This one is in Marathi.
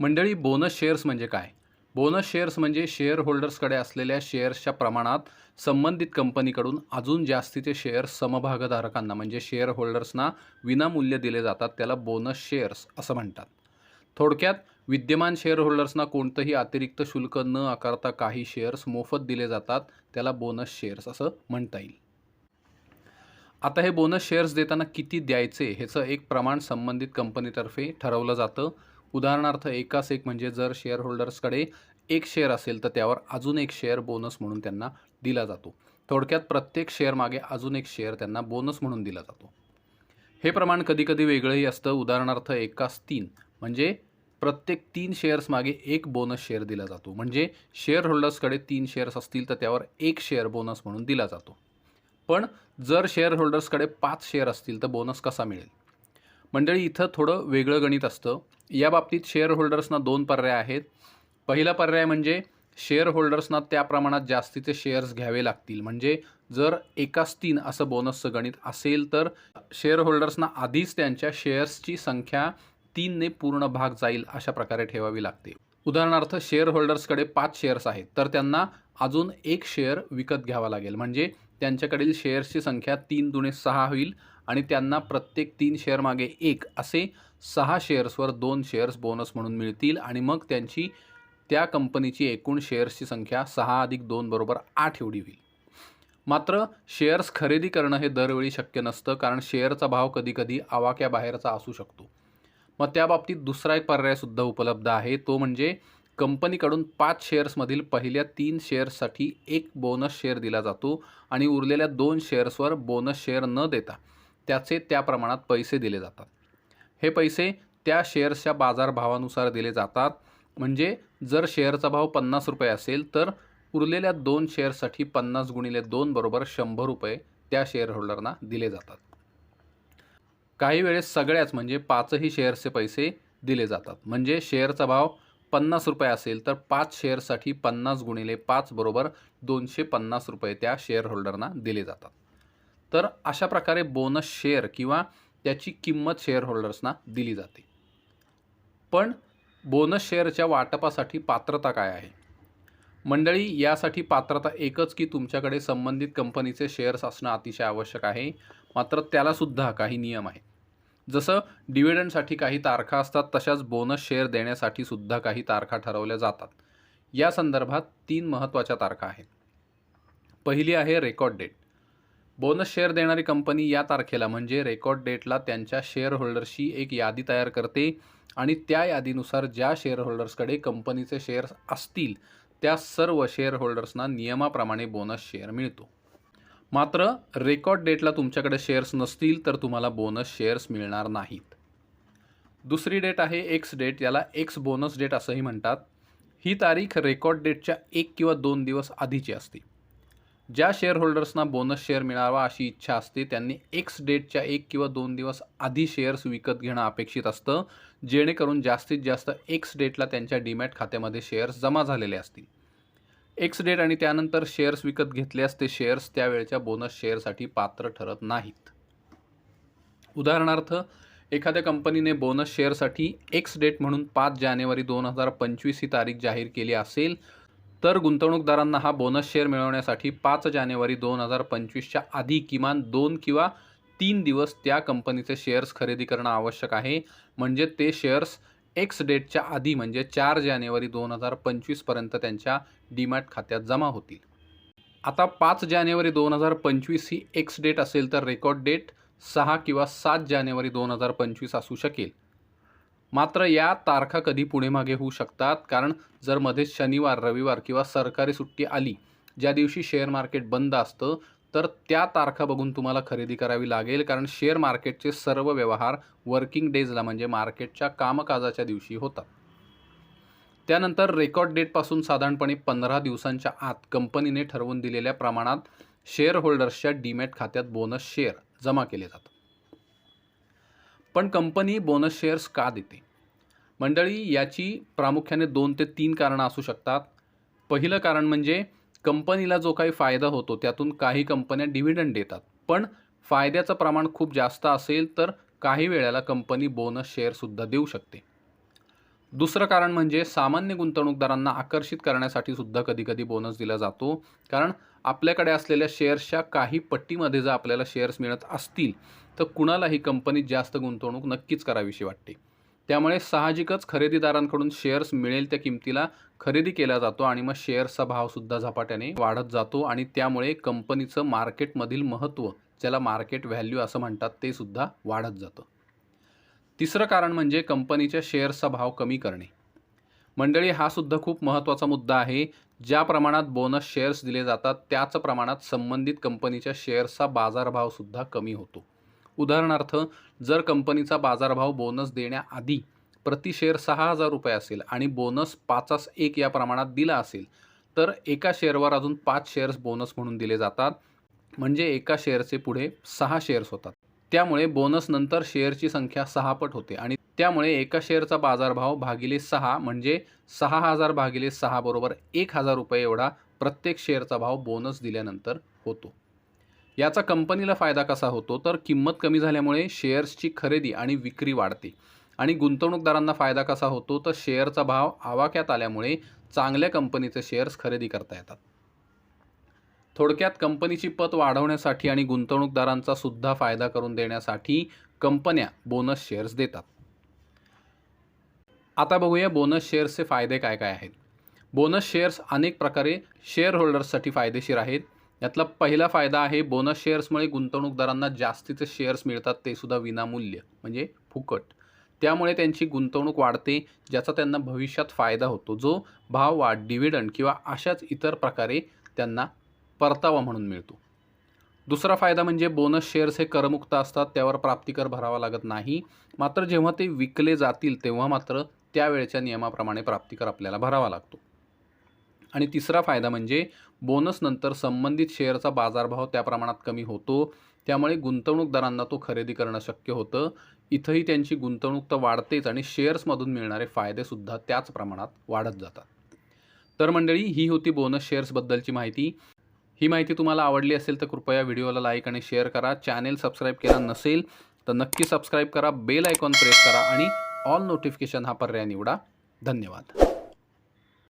मंडळी बोनस शेअर्स म्हणजे काय? बोनस शेअर्स म्हणजे शेअर होल्डर्सकडे असलेल्या शेअर्सच्या प्रमाणात संबंधित कंपनीकडून अजून जास्तीचे शेअर्स समभागधारकांना म्हणजे शेअर होल्डर्सना विनामूल्य दिले जातात त्याला बोनस शेअर्स असं म्हणतात. थोडक्यात विद्यमान शेअर होल्डर्सना कोणतंही अतिरिक्त शुल्क न आकारता काही शेअर्स मोफत दिले जातात त्याला बोनस शेअर्स असं म्हणता येईल. आता हे बोनस शेअर्स देताना किती द्यायचे ह्याचं एक प्रमाण संबंधित कंपनीतर्फे ठरवलं जातं. उदाहरणार्थ एकास एक म्हणजे जर शेअर होल्डर्सकडे एक शेअर असेल तर त्यावर अजून एक शेअर बोनस म्हणून त्यांना दिला जातो. थोडक्यात प्रत्येक शेअरमागे अजून एक शेअर त्यांना बोनस म्हणून दिला जातो. हे प्रमाण कधीकधी वेगळंही असतं. उदाहरणार्थ एकास तीन म्हणजे प्रत्येक तीन शेअर्स मागे एक बोनस शेअर दिला जातो. म्हणजे शेअर होल्डर्सकडे तीन शेअर्स असतील तर त्यावर एक शेअर बोनस म्हणून दिला जातो. पण जर शेअर होल्डर्सकडे पाच शेअर असतील तर बोनस कसा मिळेल? मंडळी इथं थोडं वेगळं गणित असतं. या बाबतीत शेअर होल्डर्सना दोन पर्याय आहेत. पहिला पर्याय म्हणजे शेअर होल्डर्सना त्या प्रमाणात जास्तीचे शेअर्स घ्यावे लागतील. म्हणजे जर एकाच तीन असं बोनसचं गणित असेल तर शेअर होल्डर्सना आधीच त्यांच्या शेअर्सची संख्या तीनने पूर्ण भाग जाईल अशा प्रकारे ठेवावी लागते. उदाहरणार्थ शेअर होल्डर्सकडे पाच शेअर्स आहेत. तर त्यांना अजून एक शेअर विकत घ्यावा लागेल. म्हणजे त्यांच्याकडील शेअर्सची संख्या तीन दुणे सहा होईल. आणि त्यांना प्रत्येक तीन शेअर मागे एक असे सहा शेअर्सवर दोन शेअर्स बोनस म्हणून मिळतील. आणि मग त्यांची त्या कंपनीची एकूण शेअर्सची संख्या सहा अधिक दोन बरोबर आठ एवढी होईल. मात्र शेअर्स खरेदी करणं हे दरवेळी शक्य नसतं कारण शेअरचा भाव कधीकधी आवाक्याबाहेरचा असू शकतो. मग त्या बाबतीत दुसरा एक पर्यायसुद्धा उपलब्ध आहे. तो म्हणजे कंपनीकडून पाच शेअर्समधील पहिल्या तीन शेअर्ससाठी एक बोनस शेअर दिला जातो आणि उरलेल्या दोन शेअर्सवर बोनस शेअर न देता त्याचे त्या प्रमाणात पैसे दिले जातात. हे पैसे त्या शेअर्सच्या बाजारभावानुसार दिले जातात. म्हणजे जर शेअरचा भाव पन्नास रुपये असेल तर उरलेल्या दोन शेअर्ससाठी पन्नास गुणिले दोन बरोबर शंभर रुपये त्या शेअर होल्डरना दिले जातात. काही वेळेस सगळ्याच म्हणजे पाचही शेअर्सचे पैसे दिले जातात. म्हणजे शेअरचा भाव पन्नास रुपये असेल तर पाच शेअरसाठी पन्नास गुणिले पाच बरोबर दोनशे पन्नास रुपये त्या शेअर होल्डरना दिले जातात. तर अशा प्रकारे बोनस शेअर किंवा त्याची किंमत शेअर होल्डर्सना दिली जाते. पण बोनस शेअरच्या वाटपासाठी पात्रता काय आहे? मंडळी यासाठी पात्रता एकच की तुमच्याकडे संबंधित कंपनीचे शेअर्स असणं अतिशय आवश्यक आहे. मात्र त्यालासुद्धा काही नियम आहेत. जसं डिव्हिडंडसाठी काही तारखा असतात तशाच बोनस शेअर देण्यासाठी सुद्धा काही तारखा ठरवल्या जातात. या संदर्भात तीन महत्त्वाच्या तारखा आहेत. पहिली आहे रेकॉर्ड डेट बोनस शेअर देणारी कंपनी या तारखेला म्हणजे रेकॉर्ड डेटला त्यांच्या शेअर होल्डर्सची एक यादी तयार करते आणि त्या यादीनुसार ज्या शेअर होल्डर्सकडे कंपनीचे शेअर्स असतील त्या सर्व शेअर होल्डर्सना नियमाप्रमाणे बोनस शेअर मिळतो. मात्र रेकॉर्ड डेटला तुमच्याकडे शेअर्स नसतील तर तुम्हाला बोनस शेअर्स मिळणार नाहीत. दुसरी डेट आहे एक्स डेट याला एक्स बोनस डेट असंही म्हणतात. ही तारीख रेकॉर्ड डेटच्या एक किंवा दोन दिवस आधीची असते. ज्या शेअर होल्डर्सना बोनस शेअर मिळावा अशी इच्छा असते त्यांनी एक्स डेटच्या एक किंवा दोन दिवस आधी शेअर्स विकत घेणं अपेक्षित असतं जेणेकरून जास्तीत जास्त एक्स डेटला त्यांच्या डीमॅट खात्यामध्ये शेअर्स जमा झालेले असतील. एक्स डेट आणि त्यानंतर शेअर्स विकत घेतल्यास ते शेअर्स त्यावेळच्या बोनस शेअरसाठी पात्र ठरत नाहीत. उदाहरणार्थ एखाद्या कंपनीने बोनस शेअरसाठी एक्स डेट म्हणून पाच जानेवारी दोन हजार पंचवीस ही तारीख जाहीर केली असेल तर गुंतवणूकदारांना हा बोनस शेअर मिळवण्यासाठी पाच जानेवारी दोन हजार पंचवीसच्या आधी किमान दोन किंवा तीन दिवस त्या कंपनीचे शेअर्स खरेदी करणं आवश्यक आहे. म्हणजे ते शेअर्स एक्स डेटच्या आधी म्हणजे चार जानेवारी दोन हजार पंचवीसपर्यंत त्यांच्या डीमॅट खात्यात जमा होतील. आता पाच जानेवारी दोन हजार पंचवीस ही एक्स डेट असेल तर रेकॉर्ड डेट सहा किंवा सात जानेवारी दोन हजार पंचवीस असू शकेल. मात्र या तारखा कधी पुढे मागे होऊ शकतात? कारण जर मध्येच शनिवार रविवार किंवा सरकारी सुट्टी आली ज्या दिवशी शेअर मार्केट बंद असतं तर त्या तारखा बघून तुम्हाला खरेदी करावी लागेल. कारण शेअर मार्केटचे सर्व व्यवहार वर्किंग डेजला म्हणजे मार्केटच्या कामकाजाच्या दिवशी होतात. त्यानंतर रेकॉर्ड डेटपासून साधारणपणे पंधरा दिवसांच्या आत कंपनीने ठरवून दिलेल्या प्रमाणात शेअर होल्डर्सच्या डीमॅट खात्यात बोनस शेअर जमा केले जातात. पण कंपनी बोनस शेअर्स का देते? मंडळी याची प्रामुख्याने दोन ते तीन कारणं असू शकतात. पहिलं कारण म्हणजे कंपनीला जो काही फायदा होतो त्यातून काही कंपन्या डिव्हिडंड देतात. पण फायद्याचं प्रमाण खूप जास्त असेल तर काही वेळेला कंपनी बोनस शेअरसुद्धा देऊ शकते. दुसरं कारण म्हणजे सामान्य गुंतवणूकदारांना आकर्षित करण्यासाठी सुद्धा कधीकधी बोनस दिला जातो. कारण आपल्याकडे असलेल्या शेअर्सच्या काही पट्टीमध्ये जर आपल्याला शेअर्स मिळत असतील तर कुणालाही कंपनीत जास्त गुंतवणूक नक्कीच करावीशी वाटते. त्यामुळे साहजिकच खरेदीदारांकडून शेअर्स मिळेल त्या किमतीला खरेदी केला जातो आणि मग शेअर्सचा भावसुद्धा झपाट्याने वाढत जातो आणि त्यामुळे कंपनीचं मार्केटमधील महत्त्व ज्याला मार्केट व्हॅल्यू असं म्हणतात ते सुद्धा वाढत जातं. तिसरं कारण म्हणजे कंपनीच्या शेअर्सचा भाव कमी करणे. मंडळी हा सुद्धा खूप महत्त्वाचा मुद्दा आहे. ज्या प्रमाणात बोनस शेअर्स दिले जातात त्याच प्रमाणात संबंधित कंपनीच्या शेअर्सचा बाजारभावसुद्धा कमी होतो. उदाहरणार्थ जर कंपनीचा बाजारभाव बोनस देण्याआधी प्रति शेअर सहा हजार रुपये असेल आणि बोनस पाचास एक या प्रमाणात दिला असेल तर एका शेअरवर अजून पाच शेअर्स बोनस म्हणून दिले जातात. म्हणजे एका शेअरचे पुढे सहा शेअर्स होतात. त्यामुळे बोनस नंतर शेअरची संख्या सहापट होते आणि त्यामुळे एका शेअरचा बाजारभाव भागिले सहा म्हणजे सहा हजार भागिले सहा बरोबर एक हजार रुपये एवढा प्रत्येक शेअरचा भाव बोनस दिल्यानंतर होतो. याचा कंपनीला फायदा कसा होतो? तर किंमत कमी झाल्यामुळे शेअर्सची खरेदी आणि विक्री वाढते. आणि गुंतवणूकदारांना फायदा कसा होतो? तर शेअरचा भाव आवाक्यात आल्यामुळे चांगल्या कंपनीचे शेअर्स खरेदी करता येतात. थोडक्यात कंपनीची पत वाढवण्यासाठी आणि गुंतवणूकदारांचा सुद्धा फायदा करून देण्यासाठी कंपन्या बोनस शेअर्स देतात. आता बघूया बोनस शेअर्सचे फायदे काय काय आहेत. बोनस शेअर्स अनेक प्रकारे शेअर होल्डर्ससाठी फायदेशीर आहेत. यातला पहिला फायदा आहे बोनस शेअर्समुळे गुंतवणूकदारांना जास्तीचे शेअर्स मिळतात ते सुद्धा विनामूल्य म्हणजे फुकट. त्यामुळे त्यांची गुंतवणूक वाढते ज्याचा त्यांना भविष्यात फायदा होतो. जो भाव वाढ डिव्हिडंड किंवा अशाच इतर प्रकारे त्यांना परतावा म्हणून मिळतो. दुसरा फायदा म्हणजे बोनस शेअर्स हे करमुक्त असतात त्यावर प्राप्तिकर भरावा लागत नाही. मात्र जेव्हा ते विकले जातील तेव्हा मात्र त्यावेळेच्या नियमाप्रमाणे प्राप्तिकर आपल्याला भरावा लागतो. आणि तिसरा फायदा म्हणजे बोनसनंतर संबंधित शेअरचा बाजारभाव त्या प्रमाणात कमी होतो. त्यामुळे गुंतवणूकदारांना तो खरेदी करणं शक्य होतं. इथंही त्यांची गुंतवणूक तर वाढतेच आणि शेअर्समधून मिळणारे फायदेसुद्धा त्याच प्रमाणात वाढत जातात. तर मंडळी ही होती बोनस शेअर्सबद्दलची माहिती. ही माहिती तुम्हाला आवडली असेल तर कृपया व्हिडिओला लाईक आणि शेअर करा. चॅनेल सबस्क्राईब केला नसेल तर नक्की सबस्क्राईब करा. बेल आयकॉन प्रेस करा आणि ऑल नोटिफिकेशन हा पर्याय निवडा. धन्यवाद.